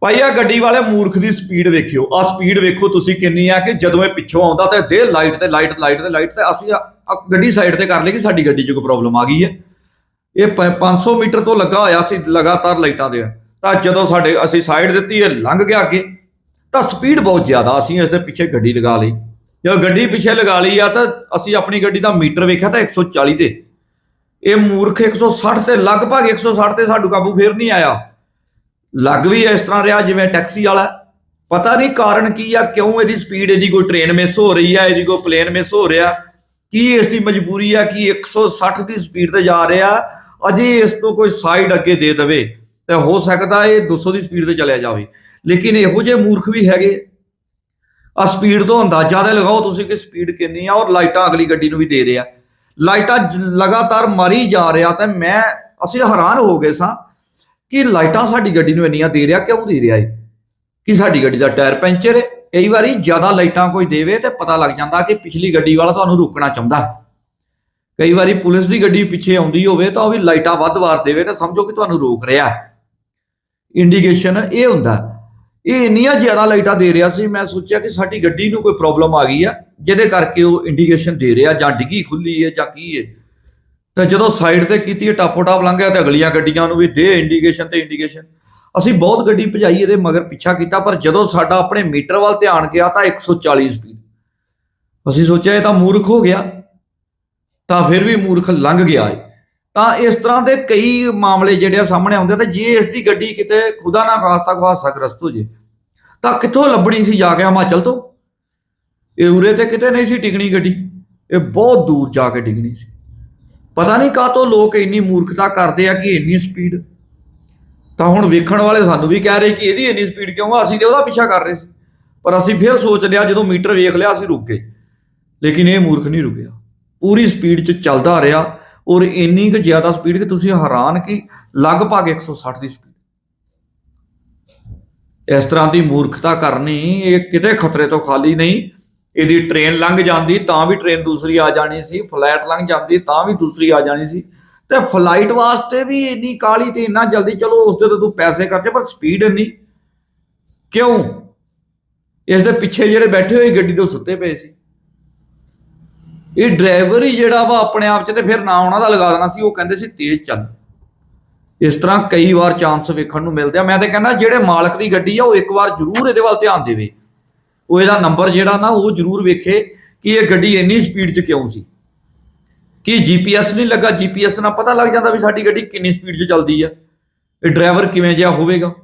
ਭਾਈ ਆ ਗੱਡੀ ਵਾਲੇ ਮੂਰਖ ਦੀ ਸਪੀਡ ਵੇਖਿਓ। ਆ ਸਪੀਡ ਵੇਖੋ ਤੁਸੀਂ ਕਿੰਨੀ ਆ ਕਿ ਜਦੋਂ ਇਹ ਪਿੱਛੋਂ ਆਉਂਦਾ ਤੇ ਦੇ ਲਾਈਟ ਤੇ ਲਾਈਟ ਲਾਈਟ ਤੇ ਲਾਈਟ ਤੇ ਅਸੀਂ ਗੱਡੀ ਸਾਈਡ ਤੇ ਕਰ ਲਈ ਕਿ ਸਾਡੀ ਗੱਡੀ 'ਚ ਕੋਈ ਪ੍ਰੋਬਲਮ ਆ ਗਈ ਹੈ। ਇਹ ਪ- 500 ਮੀਟਰ ਤੋਂ ਲੱਗਾ ਹੋਇਆ ਸੀ, ਲਗਾਤਾਰ ਲਾਈਟਾਂ ਦੇ। ਤਾਂ ਜਦੋਂ ਸਾਡੇ ਅਸੀਂ ਸਾਈਡ ਦਿੱਤੀ, ਇਹ ਲੰਘ ਗਿਆ ਅੱਗੇ। ਤਾਂ ਸਪੀਡ ਬਹੁਤ ਜ਼ਿਆਦਾ ਅਸੀਂ ਇਸ ਦੇ ਪਿੱਛੇ ਗੱਡੀ ਲਗਾ ਲਈ। ਜਦੋਂ ਗੱਡੀ ਪਿੱਛੇ ਲਗਾ ਲਈ ਆ ਤਾਂ ਅਸੀਂ ਆਪਣੀ ਗੱਡੀ ਦਾ ਮੀਟਰ ਵੇਖਿਆ ਤਾਂ 140 ਤੇ। ਇਹ ਮੂਰਖ 160 ਤੇ, ਲਗਭਗ 160 ਤੇ ਸਾਡੂ ਕਾਬੂ ਫੇਰ ਨਹੀਂ ਆਇਆ। ਲੱਗ ਵੀ ਇਸ ਤਰ੍ਹਾਂ ਰਿਹਾ ਜਿਵੇਂ ਟੈਕਸੀ ਵਾਲਾ। ਪਤਾ ਨਹੀਂ ਕਾਰਨ ਕੀ ਆ, ਕਿਉਂ ਇਹਦੀ ਸਪੀਡ ਇਹਦੀ ਕੋਈ ਟ੍ਰੇਨ ਮਿਸ ਹੋ ਰਹੀ ਆ, ਇਹਦੀ ਕੋਈ ਪਲੇਨ ਮਿਸ ਹੋ ਰਿਹਾ, ਕੀ ਇਸ ਦੀ ਮਜਬੂਰੀ ਆ ਕਿ 160 ਦੀ ਸਪੀਡ ਤੇ ਜਾ ਰਿਹਾ, ਅਜੇ ਇਸ ਤੋਂ ਕੋਈ ਸਾਈਡ ਅੱਗੇ ਦੇ ਦੇਵੇ, ਤੇ ਹੋ ਸਕਦਾ ਇਹ 200 ਦੀ ਸਪੀਡ ਤੇ ਚਲਿਆ ਜਾਵੇ। ਲੇਕਿਨ ਇਹੋ ਜਿਹੇ ਮੂਰਖ ਵੀ ਹੈਗੇ। ਆ ਸਪੀਡ ਤੋਂ ਅੰਦਾਜ਼ਾ ਤੇ ਲਗਾਓ ਤੁਸੀਂ ਕਿ ਸਪੀਡ ਕਿੰਨੀ ਆ, ਔਰ ਲਾਈਟਾਂ ਅਗਲੀ ਗੱਡੀ ਨੂੰ ਵੀ ਦੇ ਰਿਹਾ। ਲਾਈਟਾਂ ਜ- ਲਗਾਤਾਰ ਮਾਰੀ ਜਾ ਰਿਹਾ, ਤੇ ਮੈਂ, ਅਸੀਂ ਹੈਰਾਨ ਹੋ ਗਏ ਸਾਂ ਕਿ ਲਾਈਟਾਂ ਸਾਡੀ ਗੱਡੀ ਨੂੰ ਇੰਨੀਆਂ ਦੇ ਰਿਹਾ, ਕਿਉਂ ਦੇ ਰਿਹਾ ਏ ਕਿ ਸਾਡੀ ਗੱਡੀ ਦਾ ਟਾਇਰ ਪੈਂਚਰ ਏ ਕਈ ਵਾਰੀ ਜ਼ਿਆਦਾ ਲਾਈਟਾਂ ਕੋਈ ਦੇਵੇ ਤੇ ਪਤਾ ਲੱਗ ਜਾਂਦਾ ਕਿ ਪਿਛਲੀ ਗੱਡੀ ਵਾਲਾ ਤੁਹਾਨੂੰ ਰੋਕਣਾ ਚਾਹੁੰਦਾ। ਕਈ ਵਾਰੀ ਪੁਲਿਸ ਦੀ ਗੱਡੀ ਪਿੱਛੇ ਆਉਂਦੀ ਹੋਵੇ ਤਾਂ ਉਹ ਵੀ ਲਾਈਟਾਂ ਵੱਧ ਵਾਰ ਦੇਵੇ ਤਾਂ ਸਮਝੋ ਕਿ ਤੁਹਾਨੂੰ ਰੋਕ ਰਿਹਾ ਇੰਡੀਕੇਸ਼ਨ ਇਹ ਹੁੰਦਾ। ਇਹ ਇੰਨੀਆਂ ਜ਼ਿਆਦਾ ਲਾਈਟਾਂ ਦੇ ਰਿਹਾ ਸੀ, ਮੈਂ ਸੋਚਿਆ ਕਿ ਸਾਡੀ ਗੱਡੀ ਨੂੰ ਕੋਈ ਪ੍ਰੋਬਲਮ ਆ ਗਈ ਆ, ਜਿਹਦੇ ਕਰਕੇ ਉਹ ਇੰਡੀਕੇਸ਼ਨ ਦੇ ਰਿਹਾ ਜਾਂ ਡਿੱਗੀ ਖੁੱਲੀ ਹੈ ਜਾਂ ਕੀ ਹੈ। ਤੇ ਜਦੋਂ ਸਾਈਡ ਤੇ ਕੀਤੀ ਹੈ ਟਾਪੋ ਟਾਪ ਲੰਘਿਆ ਤੇ ਅਗਲੀਆਂ ਗੱਡੀਆਂ ਨੂੰ ਵੀ ਦੇ ਇੰਡੀਕੇਸ਼ਨ ਤੇ ਇੰਡੀਕੇਸ਼ਨ ਅਸੀਂ ਬਹੁਤ ਗੱਡੀ ਭਜਾਈ ਇਹਦੇ ਮਗਰ ਪਿੱਛਾ ਕੀਤਾ, ਪਰ ਜਦੋਂ ਸਾਡਾ ਆਪਣੇ ਮੀਟਰ ਵੱਲ ਧਿਆਨ ਗਿਆ ਤਾਂ 140 ਸਪੀਡ ਅਸੀਂ ਸੋਚਿਆ ਇਹ ਤਾਂ ਮੂਰਖ ਹੋ ਗਿਆ, ਤਾਂ ਫਿਰ ਵੀ ਮੂਰਖ ਲੰਘ ਗਿਆ ਏ ਤਾਂ ਇਸ ਤਰ੍ਹਾਂ ਦੇ ਕਈ ਮਾਮਲੇ ਜਿਹੜੇ ਆ ਸਾਹਮਣੇ ਆਉਂਦੇ ਤੇ ਜੇ ਇਸ ਦੀ ਗੱਡੀ ਕਿਤੇ ਖੁਦਾ ਨਾ ਖਾਸਤਾ ਕੋ ਹਾਦਸਾਗ੍ਰਸਤ ਹੋ ਜੇ, ਤਾਂ ਕਿੱਥੋਂ ਲੱਭਣੀ ਸੀ ਜਾ ਕੇ ਹਿਮਾਚਲ ਤੋਂ? ਇਹ ਉਰੇ ਤੇ ਕਿਤੇ ਨਹੀਂ ਸੀ ਟਿਕਣੀ ਗੱਡੀ, ਇਹ ਬਹੁਤ ਦੂਰ ਜਾ ਕੇ ਡਿੱਗਣੀ ਸੀ। ਪਤਾ ਨਹੀਂ ਕਾਹਤੋਂ ਲੋਕ ਇੰਨੀ ਮੂਰਖਤਾ ਕਰਦੇ ਆ ਕਿ ਇੰਨੀ ਸਪੀਡ ਤਾਂ ਹੁਣ ਵੇਖਣ ਵਾਲੇ ਸਾਨੂੰ ਵੀ ਕਹਿ ਰਹੇ ਕਿ ਇਹਦੀ ਇੰਨੀ ਸਪੀਡ ਕਿਉਂ ਆ? ਅਸੀਂ ਤੇ ਉਹਦਾ ਪਿੱਛਾ ਕਰ ਰਹੇ ਸੀ। ਪਰ ਅਸੀਂ ਫਿਰ ਸੋਚ ਲਿਆ, ਜਦੋਂ ਮੀਟਰ ਵੇਖ ਲਿਆ, ਅਸੀਂ ਰੁਕ ਗਏ। ਲੇਕਿਨ ਇਹ ਮੂਰਖ ਨਹੀਂ ਰੁਕਿਆ। ਪੂਰੀ ਸਪੀਡ 'ਚ ਚੱਲਦਾ ਰਿਹਾ ਔਰ ਇੰਨੀ ਕੁ ਜ਼ਿਆਦਾ ਸਪੀਡ ਕਿ ਤੁਸੀਂ ਹੈਰਾਨ ਕਿ ਲਗਭਗ 160 ਦੀ ਸਪੀਡ ਇਸ ਤਰ੍ਹਾਂ ਦੀ ਮੂਰਖਤਾ ਕਰਨੀ ਇਹ ਕਿਤੇ ਖਤਰੇ ਤੋਂ ਖਾਲੀ ਨਹੀਂ। ਇਹਦੀ ਟ੍ਰੇਨ ਲੰਘ ਜਾਂਦੀ, ਤਾਂ ਵੀ ਟ੍ਰੇਨ ਦੂਸਰੀ ਆ ਜਾਣੀ ਸੀ ਫਲਾਈਟ ਲੰਘ ਜਾਂਦੀ, ਤਾਂ ਵੀ ਦੂਸਰੀ ਆ ਜਾਣੀ ਸੀ। ਤੇ ਫਲਾਈਟ ਵਾਸਤੇ ਵੀ ਇੰਨੀ ਕਾਲੀ ਤੇ ਇੰਨਾ ਜਲਦੀ, ਚਲੋ ਉਸ ਦੇ ਤੇ ਤੂੰ ਪੈਸੇ ਖਰਚੇ, ਪਰ ਸਪੀਡ ਇੰਨੀ। ਕਿਉਂ? ਇਸ ਦੇ ਪਿੱਛੇ ਜਿਹੜੇ ਬੈਠੇ ਹੋਏ ਗੱਡੀ ਤੋਂ ਸੁੱਤੇ ਪਏ ਸੀ। ਇਹ ਡਰਾਈਵਰ ਹੀ ਜਿਹੜਾ ਵਾ ਆਪਣੇ ਆਪ 'ਚ ਤੇ ਫਿਰ ਨਾ ਉਹਨਾਂ ਦਾ ਲਗਾ ਦੇਣਾ ਸੀ, ਉਹ ਕਹਿੰਦੇ ਸੀ, ਤੇਜ਼ ਚੱਲ। ਇਸ ਤਰ੍ਹਾਂ ਕਈ ਵਾਰ ਚਾਂਸ ਵੇਖਣ ਨੂੰ ਮਿਲਦੇ ਆ। ਮੈਂ ਤਾਂ ਕਹਿੰਦਾ, ਜਿਹੜੇ ਮਾਲਕ ਦੀ ਗੱਡੀ ਆ, ਉਹ ਇੱਕ ਵਾਰ ਜ਼ਰੂਰ ਇਹਦੇ ਵੱਲ ਧਿਆਨ ਦੇਵੇ। ਉਹ ਇਹਦਾ ਨੰਬਰ ਜਿਹੜਾ ਨਾ ਉਹ ਜ਼ਰੂਰ ਵੇਖੇ ਕਿ ਇਹ ਗੱਡੀ ਇੰਨੀ ਸਪੀਡ 'ਚ ਕਿਉਂ ਸੀ। ਕਿ ਜੀਪੀਐਸ ਨਹੀਂ ਲੱਗਾ ਜੀਪੀਐਸ ਨਾਲ ਪਤਾ ਲੱਗ ਜਾਂਦਾ ਵੀ ਸਾਡੀ ਗੱਡੀ ਕਿੰਨੀ ਸਪੀਡ 'ਚ ਚੱਲਦੀ ਆ। ਇਹ ਡਰਾਈਵਰ ਕਿਵੇਂ ਜਿਹਾ ਹੋਵੇਗਾ।